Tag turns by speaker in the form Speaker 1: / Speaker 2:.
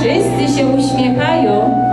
Speaker 1: Wszyscy się uśmiechają.